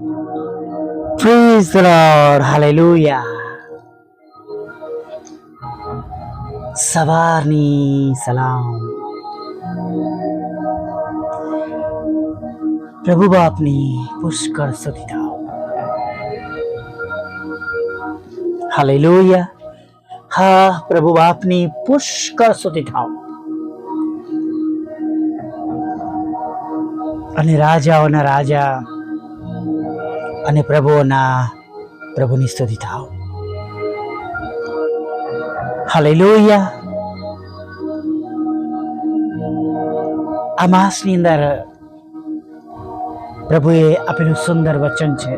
Praise the Lord. Hallelujah. સવારની સલામ પ્રભુ બાપની પુષ્કળ સ્તુતિ થાઓ હાલેલુયા હા પ્રભુ બાપની પુષ્કળ સ્તુતિ થાઓ અને રાજાઓના રાજા અને પ્રભુઓના પ્રભુની સ્તુતિ થાઓ હાલેલુયા. આ માસની અંદર પ્રભુએ આપેલું સુંદર વચન છે,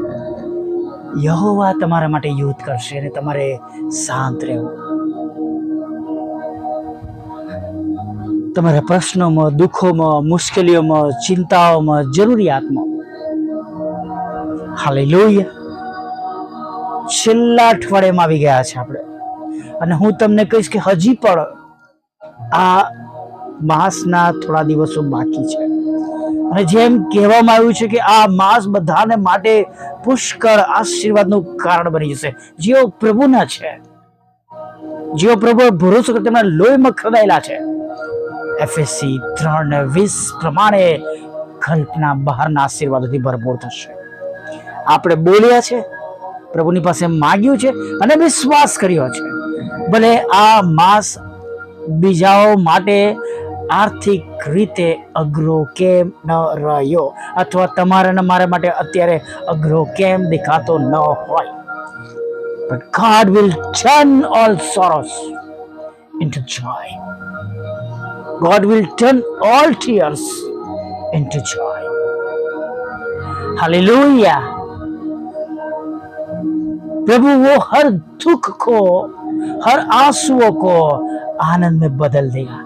યહોવા તમારા માટે યુદ્ધ કરશે અને તમારે શાંત રહેવું. તમારા પ્રશ્નોમાં, દુઃખોમાં, મુશ્કેલીઓમાં, ચિંતાઓમાં જરૂરિયાતમાં હાલેલુયા. છેલ્લા અઠવાડિયામાં આવી ગયા છે આપણે. અને હું તમને કહીશ કે હજી પણ આ માસના થોડા દિવસો બાકી છે. અને જેમ કહેવામાં આવ્યું છે કે આ માસ બધાને માટે પુષ્કળ આશીર્વાદનું કારણ બની જશે. જેઓ પ્રભુના છે, જેઓ પ્રભુ ભરોસો કરે તેમના લોહીમાં ખરદાયેલા છે. એફએસસી ત્રણ વીસ પ્રમાણે કલ્પના બહારના આશીર્વાદોથી ભરપૂર થશે. આપણે બોલ્યા છે પ્રભુની પાસે માગ્યું છે અને વિશ્વાસ કર્યો છે ભલે આ માસ બીજાઓ માટે આર્થિક રીતે અઘરો કેમ ન રહ્યો અથવા તમારે ને મારા માટે અત્યારે અઘરો કેમ દેખાતો ન હોય but God will turn all sorrows into joy. God will turn all tears into joy. Hallelujah. प्रभु, वो हर दुख को, हर आंसुओं को आनंद में बदल देगा।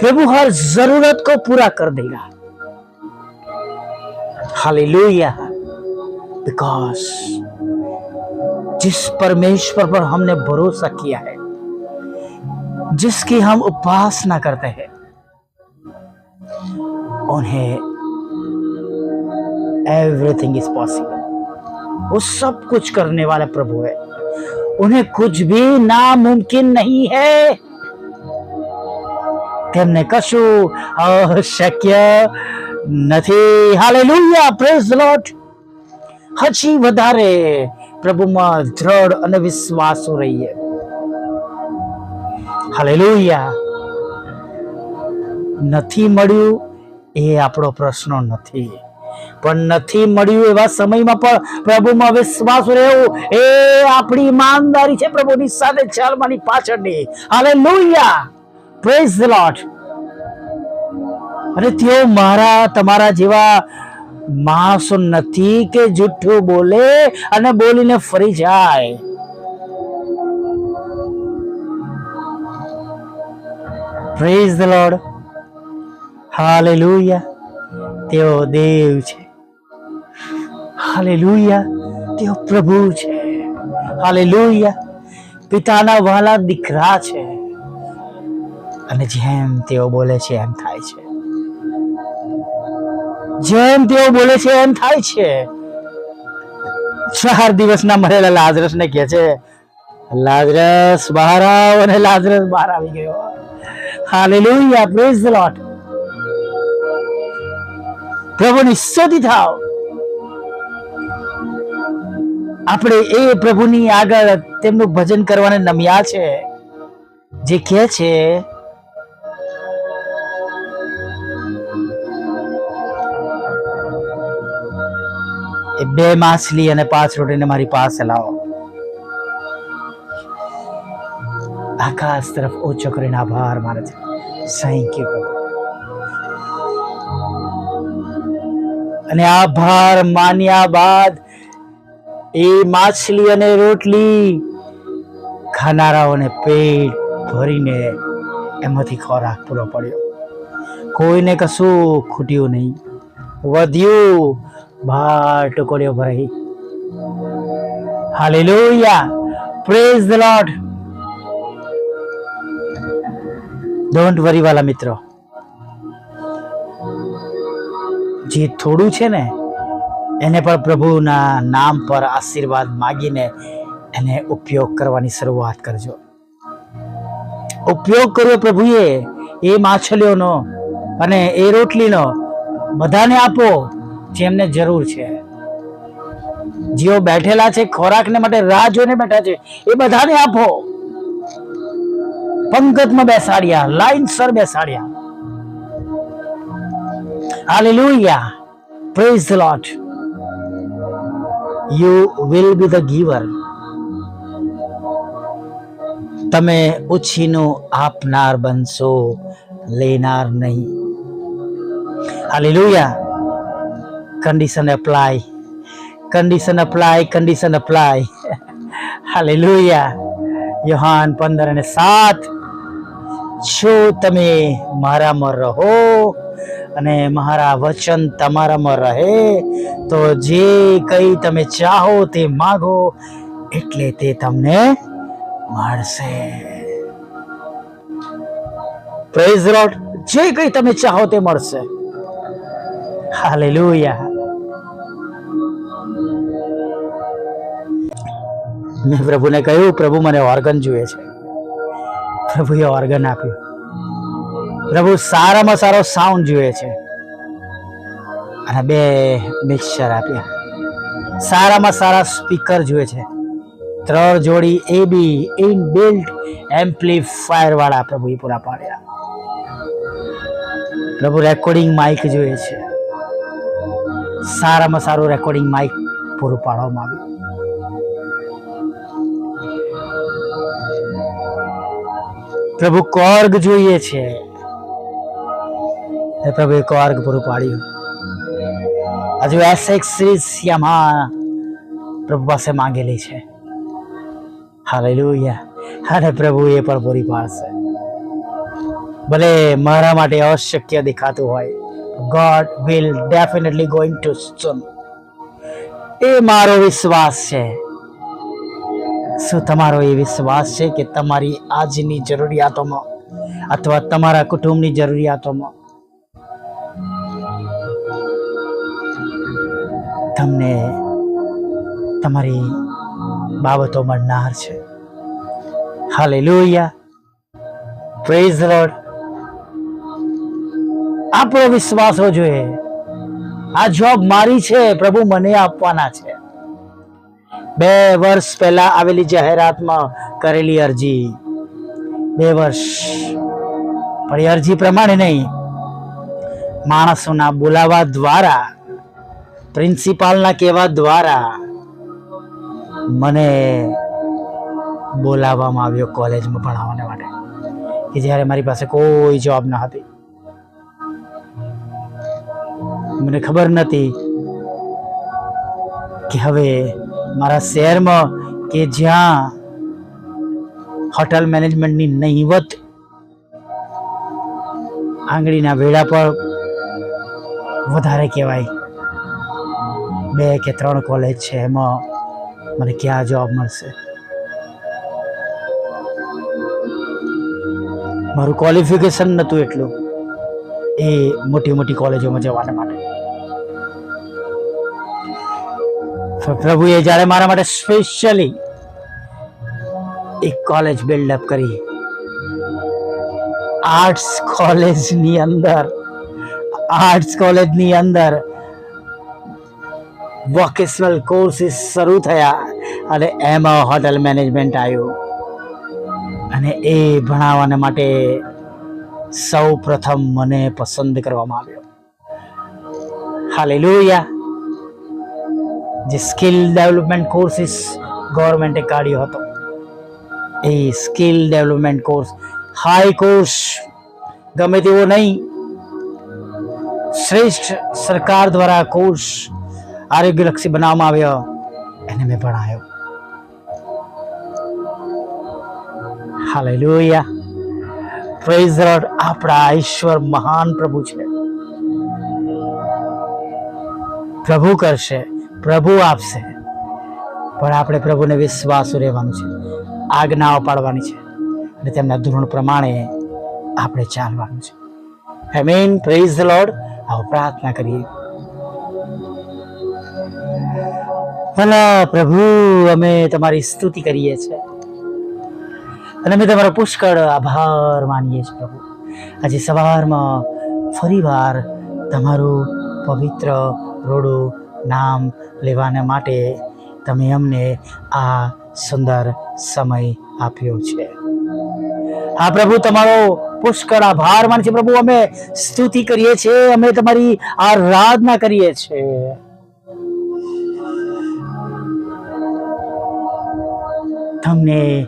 प्रभु, हर ज़रूरत को पूरा कर देगा। हालेलुया। बिकॉज़ जिस परमेश्वर पर हमने भरोसा किया है, जिसकी हम उपासना करते हैं, उन्हें एवरीथिंग इज़ पॉसिबल वो सब कुछ करने वाला प्रभु है उन्हें कुछ भी नामुमकिन नहीं है તેમને કશું અશક્ય નથી હાલેલુયા પ્રેઝ લોર્ડ હજી વધારે પ્રભુમાં દ્રઢ અને વિશ્વાસુ રહીએ હાલેલુયા નથી મળ્યું એ આપણો પ્રશ્ન નથી પણ નથી મળ્યું એવા સમયમાં પણ પ્રભુમાં વિશ્વાસ રહેવું એ આપણી ઈમાનદારી છે પ્રભુની સાથે ચાલવાની પાછળની. હાલેલુયા પ્રેઝ ધ લોટ અને તેઓ મારા, તમારા જેવા માણસો નથી કે જુઠ્ઠું બોલે અને બોલીને ફરી જાય. પ્રેઝ ધ લોર્ડ હાલેલુયા તેઓ દેવ છે. હાલે હાલેલુયા. તેઓ પ્રભુ છે. હાલે લુહિયા પિતાના વાલા દીકરા છે. અને જેમ તેઓ બોલે છે, એમ થાય છે. જેમ તેઓ બોલે છે, એમ થાય છે. ચાર દિવસના મરેલા લાજરસ ને કે છે લાજરસ બહાર આવ અને લાજરસ બહાર આવી ગયો. હાલેલુયા. પ્રેઝ ધ લોર્ડ પ્રભુની સ્તુતિ થાવ. આપણે એ પ્રભુની આગળ તેમનું ભજન કરવાને નમ્યા છે. જે કહે છે, એ બે માછલી અને પાંચ રોટીને મારી પાસે લાવો. આકાશ તરફ ઓછો કરીને આભાર માને છે. થેન્ક યુ અને આભાર, માન્યા બાદ એ માછલી અને રોટલી ખાનારાઓને પેટ ભરીને એમાંથી ખોરાક પૂરો પડ્યો. કોઈને કશું ખૂટ્યું નહીં. વધ્યું બાર ટુકડીઓ ભરાઈ Lohia praise the Lord don't worry વાલા મિત્રો. જે થોડું છે ને, એને પણ પ્રભુના નામ પર આશીર્વાદ માગીને એને ઉપયોગ કરવાની શરૂઆત કરજો. ઉપયોગ કર્યો પ્રભુએ એ માછલીઓનો અને એ રોટલીનો, બધાને આપો જેમને જરૂર છે. જેઓ બેઠેલા છે, ખોરાકને માટે રાહ જોઈને બેઠા છે, એ બધાને આપો. પંકજમાં બેસાડ્યા, લાઈનસર બેસાડ્યા. Hallelujah Praise the Lord. You will be the giver. તમે ઉછીનું આપનાર બનશો, લેનાર નહીં. Hallelujah condition apply condition apply condition apply hallelujah Yohan પંદર અને સાત જો તમે મારામાં રહો અને મારા વચન તમારામાં રહે. તો જે કંઈ તમે ચાહો તે માગો, એટલે તે તમને મળશે. પ્રેઝ રોડ જે કંઈ તમે ચાહો તે મળશે. હાલેલુયા મેં પ્રભુને કહ્યું, પ્રભુ મને ઓર્ગન જોઈએ છે. પ્રભુએ ઓર્ગન આપ્યું. પ્રભુ સારામાં સારો સાઉન્ડ જોઈએ છે. અને બે મિક્સર આપ્યા સારામાં સારા સ્પીકર જોઈએ છે. ત્રણ જોડી એ બી ઇન બિલ્ટ એમ્પ્લીફાયર વાળા પ્રભુએ પૂરા પાડ્યા. પ્રભુ રેકોર્ડિંગ માઇક જોઈએ છે. સારામાં સારું રેકોર્ડિંગ માઇક પૂરું પાડવામાં આવ્યું. પ્રભુ કોર્ગ જોઈએ છે. એ પ્રભુએ કોર્ગ પૂરું પાડ્યું. હજુ એસએક્સ સિરીઝ યામા પ્રભુ પાસે માંગેલી છે. હાલેલુયા અને પ્રભુ એ પણ પૂરી પાડશે. ભલે મારા માટે અશક્ય દેખાતું હોય God will definitely going to soon એ મારો વિશ્વાસ છે. શું તમારો એ વિશ્વાસ છે કે તમારી આજની જરૂરિયાતોમાં અથવા તમારા કુટુંબની જરૂરિયાતોમાં તમને તમારી બાબતો મળનાર છે. હાલેલુયા. પ્રેઝ લોડ આપણો વિશ્વાસ હોવો જોઈએ. આ જોબ મારી છે, પ્રભુ મને આપવાના છે. બે વર્ષ પહેલા આવેલી જાહેરાતમાં કરેલી અરજી. બે વર્ષ. પણ એ અરજી પ્રમાણે નહીં. માણસોના બોલાવા દ્વારા પ્રિન્સિપાલના કહેવા દ્વારા મને બોલાવવામાં આવ્યો કોલેજમાં ભણાવવાને માટે, કે જ્યારે મારી પાસે કોઈ જવાબ ન હતી. મને ખબર નથી કે હવે મારા શહેરમાં કે જ્યાં હોટલ મેનેજમેન્ટની નહીવત આંગળીના વેડા પર વધારે કહેવાય બે કે ત્રણ કોલેજ છે, એમાં મને ક્યાં જોબ મળશે? મારું ક્વોલિફિકેશન નહોતું એટલું. એ મોટી મોટી કોલેજોમાં જવાના માટે. પ્રભુએ જ્યારે મારા માટે સ્પેશિયલી એક કોલેજ બિલ્ડઅપ કરી. આર્ટ્સ કોલેજની અંદર આર્ટ્સ કોલેજની અંદર વોકેશનલ કોર્સિસ શરૂ થયા અને એમાં હોટલ મેનેજમેન્ટ આવ્યું. અને એ ભણાવવાને માટે સૌ પ્રથમ મને પસંદ કરવામાં આવ્યો. હાલેલુયા. જે સ્કિલ ડેવલપમેન્ટ કોર્સિસ ગવર્મેન્ટે કાઢ્યો હતો. એ skill development course high course ગમે તેવો નહીં. શ્રેષ્ઠ સરકાર દ્વારા કોર્સ આરોગ્યલક્ષી બનાવવામાં આવ્યો. એને મેં ભણાયો. હાલેલુયા. પ્રેઝ લોર્ડ આપણા ઈશ્વર મહાન પ્રભુ છે. પ્રભુ કરશે, પ્રભુ આપશે. પણ આપણે પ્રભુને વિશ્વાસુ રહેવાનું છે. આજ્ઞાઓ પાડવાની છે. અને તેમના ધોરણ પ્રમાણે આપણે ચાલવાનું છે. આઈ મીન પ્રેઝ લોર્ડ આવો પ્રાર્થના કરીએ. ભલા પ્રભુ, અમે તમારી સ્તુતિ કરીએ છીએ. અને અમે તમારો પુષ્કળ આભાર માનીએ છીએ, પ્રભુ. આજે સવારમાં ફરીવાર તમારું પવિત્ર રોડું નામ લેવાના માટે તમે અમને આ સુંદર સમય આપ્યો છે. હા, પ્રભુ, તમારો પુષ્કળ આભાર માન છે પ્રભુ. અમે સ્તુતિ કરીએ છીએ, અમે તમારી આરાધના કરીએ છીએ. તમને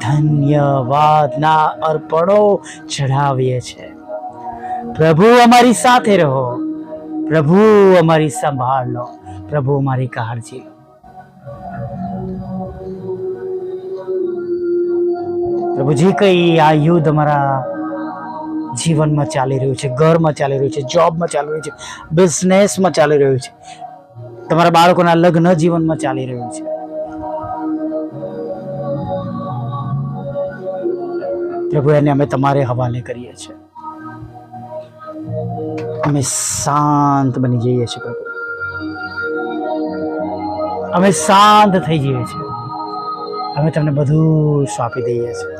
ધન્યવાદના અર્પણો ચઢાવીએ છે પ્રભુ અમારી સાથે રહો. પ્રભુ અમારી સંભાળ. લો પ્રભુ અમારી કાળજી લો. પ્રભુ જે કઈ આ યુદ્ધ અમારા જીવનમાં ચાલી રહ્યું છે, ઘરમાં ચાલી રહ્યું છે, જોબમાં ચાલી રહ્યું છે બિઝનેસમાં ચાલી રહ્યું છે. તમારા બાળકોના લગ્ન જીવનમાં ચાલી રહ્યું છે. પ્રભુ, એને અમે તમારે હવાલે કરીએ છીએ. અમે શાંત બની જઈએ છીએ પ્રભુ. અમે શાંત થઈ જઈએ છીએ. અમે તમને બધું સોંપી દઈએ છીએ.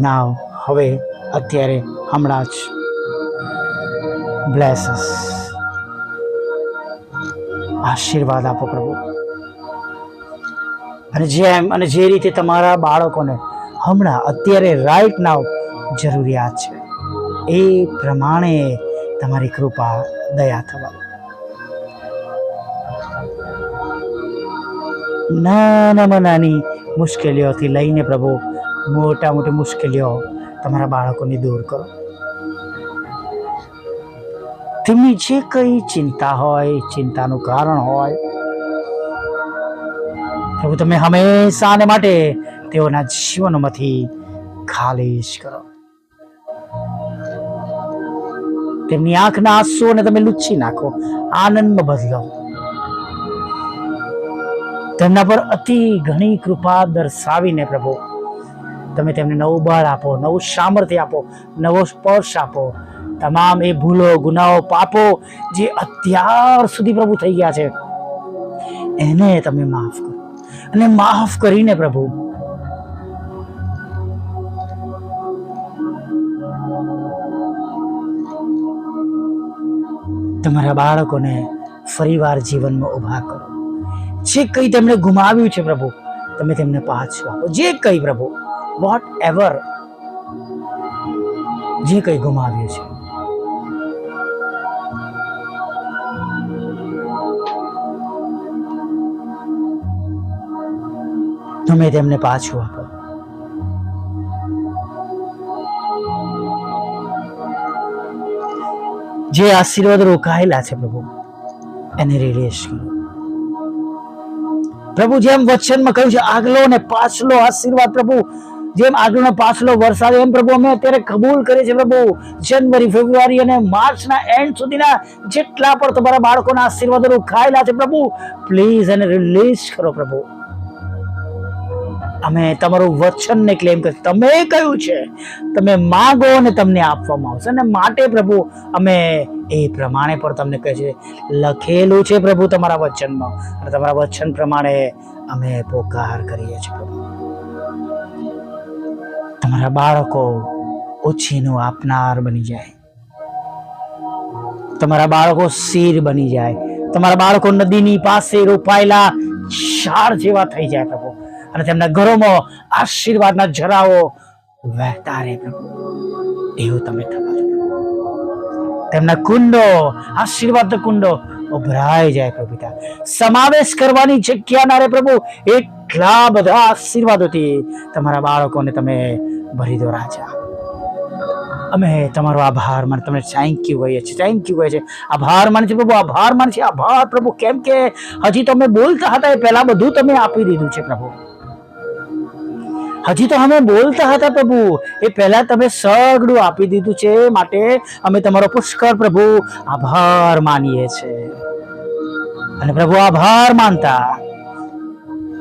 નાવ હવે અત્યારે હમણાં જ બ્લેસસ આશીર્વાદ આપો પ્રભુ. અને જેમ, અને જે રીતે તમારા બાળકોને હમણાં અત્યારે રાઈટ નાવ જરૂરિયાત છે. એ પ્રમાણે તમારી કૃપા, દયા થવા નાનામાં નાની મુશ્કેલીઓથી લઈને પ્રભુ, મોટા મોટી મુશ્કેલીઓ તમારા બાળકોની દૂર કરો. તેમની જે કઈ ચિંતા હોય, ચિંતાનું કારણ હોય, પ્રભુ, તમે હંમેશાને માટે તેઓના જીવનમાંથી ખાલીશ કરો. તેમની આંખના આંસુઓને તમે લૂછી નાખો, આનંદમાં બદલો. તેમના પર અતિ ઘણી કૃપા દર્શાવીને પ્રભુ, તમે તેમને નવું બળ આપો, નવું સામર્થ્ય આપો, નવો સ્પર્શ આપો. તમામ એ ભૂલો, ગુનાઓ, પાપો જે અત્યાર સુધી પ્રભુ થઈ ગયા છે, એને તમે માફ કરો. અને માફ કરીને પ્રભુ તમારા બાળકોને ફરીવાર જીવનમાં ઊભા કરો. જે કંઈ તેમણે ગુમાવ્યું છે પ્રભુ, તમે તેમને પાછું આપો. જે કંઈ પ્રભુ વોટ એવર જે કંઈ ગુમાવ્યું છે. તમે તેમને પાછું આપો. જે આશીર્વાદ રોકાયેલા છે પ્રભુ, એને રિલીઝ કરો. પ્રભુ જેમ વચનમાં કહ્યું છે, આગલો ને પાછલો આશીર્વાદ પ્રભુ, જેમ આગળનો પાછલો વરસાદ એમ પ્રભુ અમે અત્યારે કબૂલ કરીએ છીએ પ્રભુ જનવરી ફેબ્રુઆરી અને માર્ચના એન્ડ સુધીના જેટલા પણ તમારા બાળકોના આશીર્વાદો રોકાયેલા છે પ્રભુ પ્લીઝ એને રિલીઝ કરો પ્રભુ. અમે તમારું વચનને ક્લેમ કરી તમે કહ્યું છે? તમે માગો અને તમને આપવામાં આવશે. અને માટે પ્રભુ, અમે એ પ્રમાણે પણ તમને કહે છે. લખેલું છે પ્રભુ તમારા વચનમાં. અને તમારા વચન પ્રમાણે અમે પોકાર કરીએ છીએ પ્રભુ. તમારા બાળકો ઓછીનું આપનાર બની જાય. તમારા બાળકો શીર બની જાય. તમારા બાળકો નદીની પાસે રોપાયેલા ક્ષાર જેવા થઈ જાય પ્રભુ. અને તેમના ઘરોમાં આશીર્વાદના જરાઓ વહેતા રહે પ્રભુ. એવું તમે થવા તેમના કુંડો આશીર્વાદ કુંડો ઉભરાઈ જાય પ્રભુ સમાવેશ કરવાની જગ્યા ના રે પ્રભુ. એટલા બધા આશીર્વાદોથી તમારા બાળકોને તમે ભરી દો રાજા. અમે તમારો આભાર માન, તમને થેન્ક યુ કહીએ છીએ. થેન્ક યુ કહીએ છીએ. આભાર માન છે પ્રભુ, આભાર માન છે, આભાર પ્રભુ. કેમ કે હજી તમે બોલતા હતા, એ પહેલાં બધું તમે આપી દીધું છે પ્રભુ. હજી તો અમે બોલતા હતા પ્રભુ. એ પહેલા તમે સગડું આપી દીધું છે માટે અમે તમારો પુષ્કળ પ્રભુ આભાર માનીએ છીએ અને પ્રભુ આભાર માનતા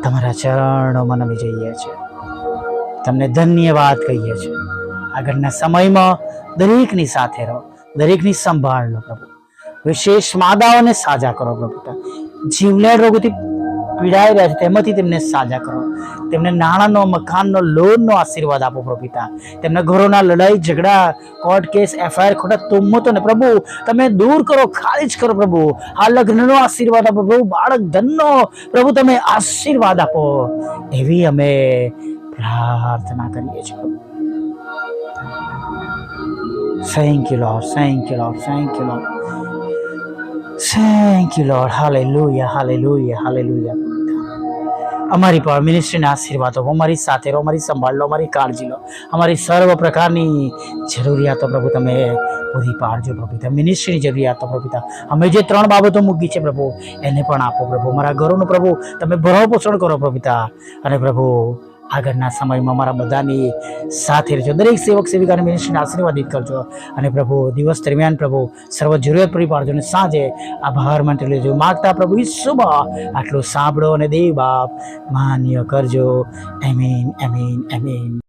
તમારા ચરણોમાં નમી જઈએ છીએ તમને ધન્યવાદ કહીએ છીએ આગળના સમયમાં દરેકની સાથે રહો, દરેકની સંભાળ લો પ્રભુ. વિશેષ માદાઓને સાજા કરો પ્રભુ. જીવલેણ રોગોથી પીડાઈ રહ્યા છે, તેમાંથી તેમને સાજા કરો. તેમને નાણાંનો, મકાનનો, લોનનો આશીર્વાદ આપો પ્રભુ પિતા તેમના ઘરોના લડાઈ, ઝઘડા, કોર્ટ કેસ, એફઆઈઆર ખોટા તુમ્મતોને પ્રભુ, તમે દૂર કરો ખાલી જ કરો પ્રભુ. આ લગ્નનો આશીર્વાદ આપો પ્રભુ બાળક ધનનો પ્રભુ, તમે આશીર્વાદ આપો. એવી અમે પ્રાર્થના કરીએ છીએ thank you Lord thank you Lord thank you Lord thank you Lord hallelujah hallelujah hallelujah અમારી પર મિનિસ્ટ્રીના આશીર્વાદો અમારી સાથે રહો, અમારી સંભાળ લો, અમારી કાળજી લો. અમારી સર્વ પ્રકારની જરૂરિયાતો પ્રભુ તમે પૂરી પાડજો પ્રભુ. મિનિસ્ટ્રીની જરૂરિયાતો પ્રભુ અમે જે ત્રણ બાબતો મૂકી છે પ્રભુ, એને પણ આપો પ્રભુ. અમારા ઘરોનું પ્રભુ, તમે ભરો પોષણ કરો પ્રભુ અને પ્રભુ આગળના સમયમાં મારા બધાની સાથે રહેજો. દરેક સેવક સેવિકાને મિનિસ્ટ્રીને આશીર્વાદિત કરજો. અને પ્રભુ, દિવસ દરમિયાન પ્રભુ, સર્વ જરૂરિયાત પૂરી પાડજો અને સાંજે આભાર માટે લેજો. માગતા પ્રભુ ઈસુબ આટલું સાંભળો અને દેવ બાપ, માન્ય કરજો. એમીન એમીન એમીન